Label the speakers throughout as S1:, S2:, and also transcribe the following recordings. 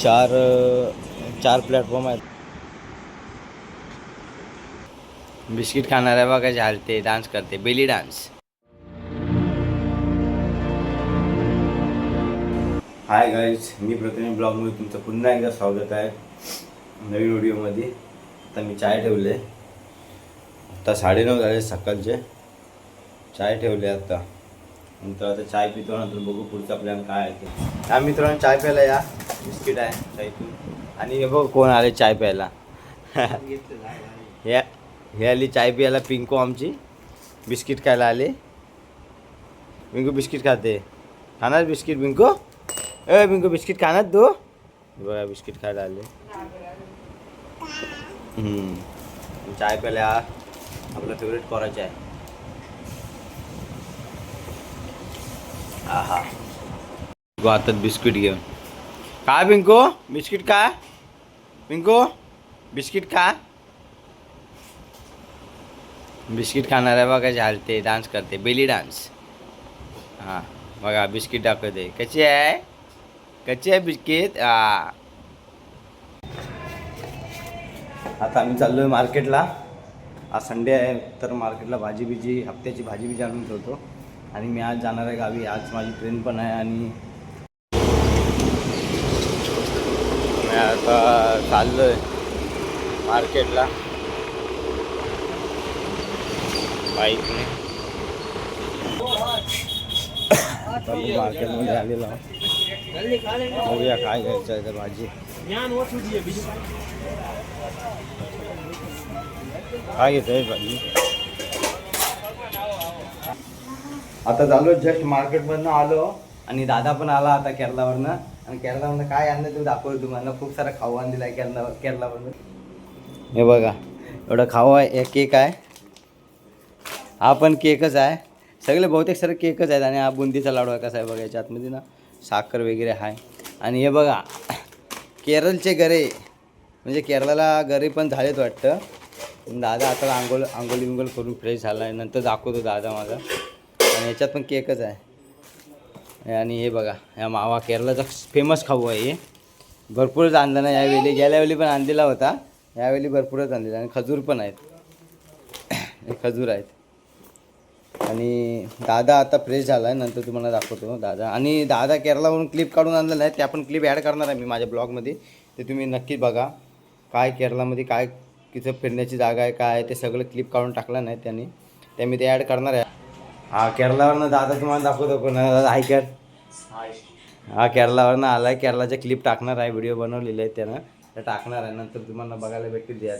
S1: चार चार प्लॅटफॉर्म आहेत. बिस्किट खाणाऱ्या बघा झालते डान्स करते बेली डान्स हाय गाईज मी प्रतिमा ब्लॉगमध्ये तुमचं पुन्हा एकदा स्वागत आहे. नवीन व्हिडिओमध्ये. आता मी चाय ठेवले. आता साडेनऊ झाले सकाळचे. चाय ठेवले आता. नंतर आता चाय पितो नंतर बघू पुढचा प्लॅन काय आहे ते. हा मित्रांनो चाय प्यायला या. बिस्किट आहे आणि हे बघ कोण आले चाय प्यायला? हे हे आली चाय प्यायला पिंको आमची. बिस्किट खायला आले. पिंकू बिस्किट खाते. खाणार बिस्किट पिंकू? ए पिंकू बिस्किट खाणार तू? बघा बिस्किट खायला आले. चाय प्यायला आपलं आपला फेवरेट करायचं आहे. आहा. गो हातात बिस्किट घेऊन. काय पिंकू? बिस्किट का पिंकू बिस्किट का बिस्किट खाणार आहे बघा झालते डान्स करते. बेली डान्स हां बघा बिस्किट दाखवते. कशी आहे? कशी आहे बिस्किट? हा. आता आम्ही चाललो आहे मार्केटला. आज संडे आहे तर मार्केटला भाजी बिजी हप्त्याची भाजी बिजी आणून ठेवतो. आणि मी आज जाणार आहे गावी. आज माझी ट्रेन पण आहे आणि मी आता चाललो आहे मार्केटला. बाईकने. मार्केटमध्ये आलेलो बघूया काय घ्यायचं आहे तर भाजी. काय घेत आहे भाजी? आता झालो जस्ट मार्केटमधनं आलो आणि दादा पण आला आता केरलावरनं. आणि केरलावरनं काय आणलं ते दाखवलं तुम्हाला. खूप सारा खाऊ आणलेला आहे केरला केरळामधून हे बघा एवढं खाऊ आहे केक आहे. हा पण केकच आहे. सगळे बहुतेक सारे केकच आहेत आणि हा बुंदीचा लाडू आहे कसा आहे बघा याच्या आतमध्ये ना साखर वगैरे आहे. आणि हे बघा केरळचे गरे म्हणजे केरळाला गरे पण झालेत वाटतं. दादा आता आंघोळ आंघोळी बिंगोळ करून फ्रेश झाला आहे नंतर दाखवतो दादा माझा. आणि याच्यात पण केकच आहे. आणि हे बघा या मावा केरळाचा फेमस खाऊ आहे हे. भरपूरच आणला ना यावेळी गेल्यावेळी पण आणलेला होता. यावेळी भरपूरच आणलेला आणि खजूर पण आहेत. खजूर आहेत. आणि दादा आता फ्रेश झाला आहे नंतर तुम्हाला दाखवतो. दादा आणि दादा केरळावरून क्लिप काढून आणलेला आहे त्या पण क्लिप ॲड करणार आहे मी माझ्या ब्लॉगमध्ये ते तुम्ही नक्की बघा. काय केरळामध्ये काय तिथं फिरण्याची जागा आहे काय आहे ते सगळं क्लिप काढून टाकलं नाही त्यांनी. ते मी ते ॲड करणार आहे. हा केरलावरनं दादा तुम्हाला दाखवतो कोणा. हाय कर. हा केरळावरनं आला आहे क्लिप टाकणार आहे व्हिडिओ बनवलेले आहेत त्यानं. ते टाकणार आहे नंतर तुम्हाला बघायला भेटतील द्या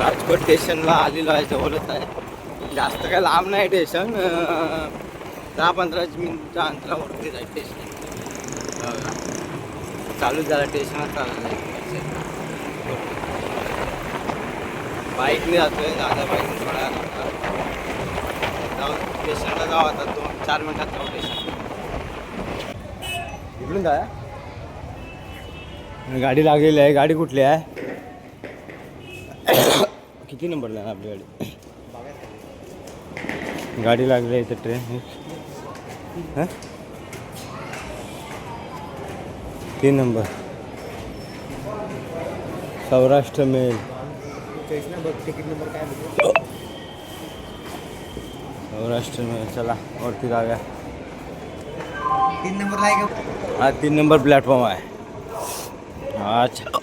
S1: राजकोट स्टेशनला आलेलो आहे जवळच आहे. जास्त काय लांब नाही स्टेशन दहा पंधरा मिनिटच्या अंतरावरती जाईल स्टेशन चालू झालं स्टेशन चालू बाईकने जातोय दादा बाईकने सोडा. जाऊ स्टेशनला जाऊ आता दोन चार मिनिटात जाऊ स्टेशन इकडून जा. गाडी लागलेली आहे. गाडी कुठली आहे? किती नंबरला आहे आपली गाडी? गाडी लागली आहे इथं ट्रेन हाँ। तीन number. Saurashtra mail. Saurashtra mail चला वरती जाऊया
S2: तीन का
S1: हा तीन नंबर प्लॅटफॉर्म आहे हा चा-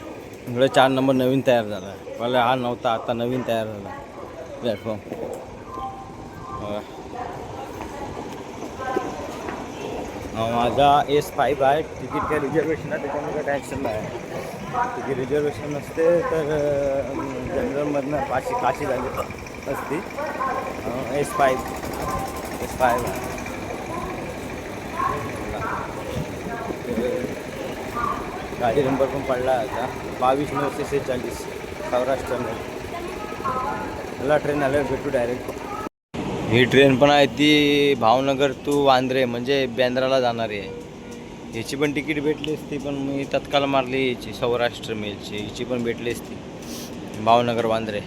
S1: इकडे चार नंबर नवीन तयार झाला. आहे पहिला हा नव्हता आता नवीन तयार झाला. प्लॅटफॉर्म माझा एस फाईव्ह आहे. तिकीट काय रिझर्वेशन आहे? त्याच्यामुळे काय टॅक्शन नाही. तिकीट रिझर्वेशन असते तर जनरलमधनं पाचशे काशी झाली असती एस फाईव्ह एस फाईव्ह आहे. गाडी नंबर पण पडला आता बावीस नऊशे सेहेचाळीस सौराष्ट्रमध्ये मला ट्रेन आल्यावर भेटू डायरेक्ट ही ट्रेन पण आहे ती भावनगर टू वांद्रे म्हणजे बँद्राला जाणारी आहे. याची पण तिकीट भेटली असती पण मी तत्काळ मारली याची सौराष्ट्र मेलची हिची पण भेटली असती भावनगर वांद्रे.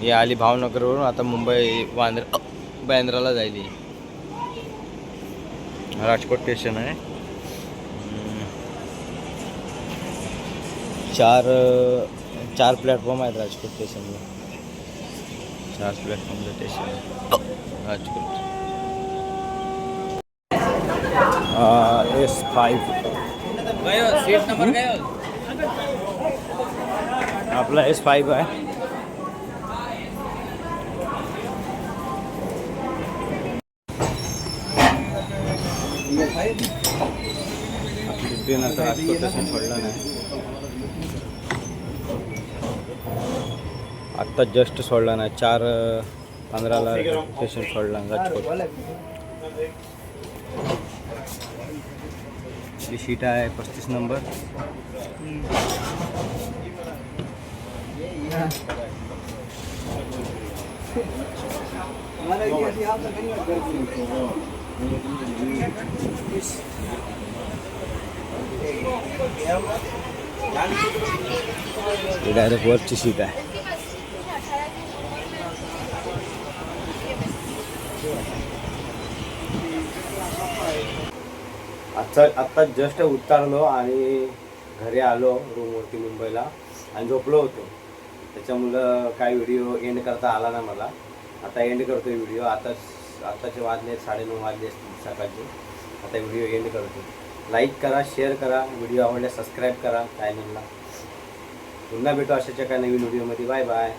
S1: ही आली भावनगरवरून आता मुंबई वांद्रे बँद्राला जायली. राजकोट स्टेशन आहे. चार चार प्लॅटफॉर्म आहेत राजकोट स्टेशनला चार प्लॅटफॉर्मचं station Rajkot. S five.
S2: Seat number काय
S1: आपला एस फाईव्ह आहे. आपली ट्रेन आता राजकोट स्टेशन सोडला नाही. आत्ता जस्ट सोडला नाही चार पंधराला पेशंट सोडला राजकोट ही सीट आहे पस्तीस नंबर ही डायरेक्ट वरची सीट आहे. आत्ता आत्ता जस्ट उतरलो आणि घरी आलो रूमवरती मुंबईला आणि झोपलो होतो. त्याच्यामुळं काय व्हिडिओ एंड करता आला ना मला. आता एंड करतो व्हिडिओ आता आत्ताचे वाजले साडेनऊ वाजले सकाळचे. आता व्हिडिओ एंड करतो लाईक करा शेअर करा. व्हिडिओ आवडल्यास सबस्क्राईब करा चॅनलला पुन्हा भेटू अशाच्या काय नवीन व्हिडिओमध्ये बाय बाय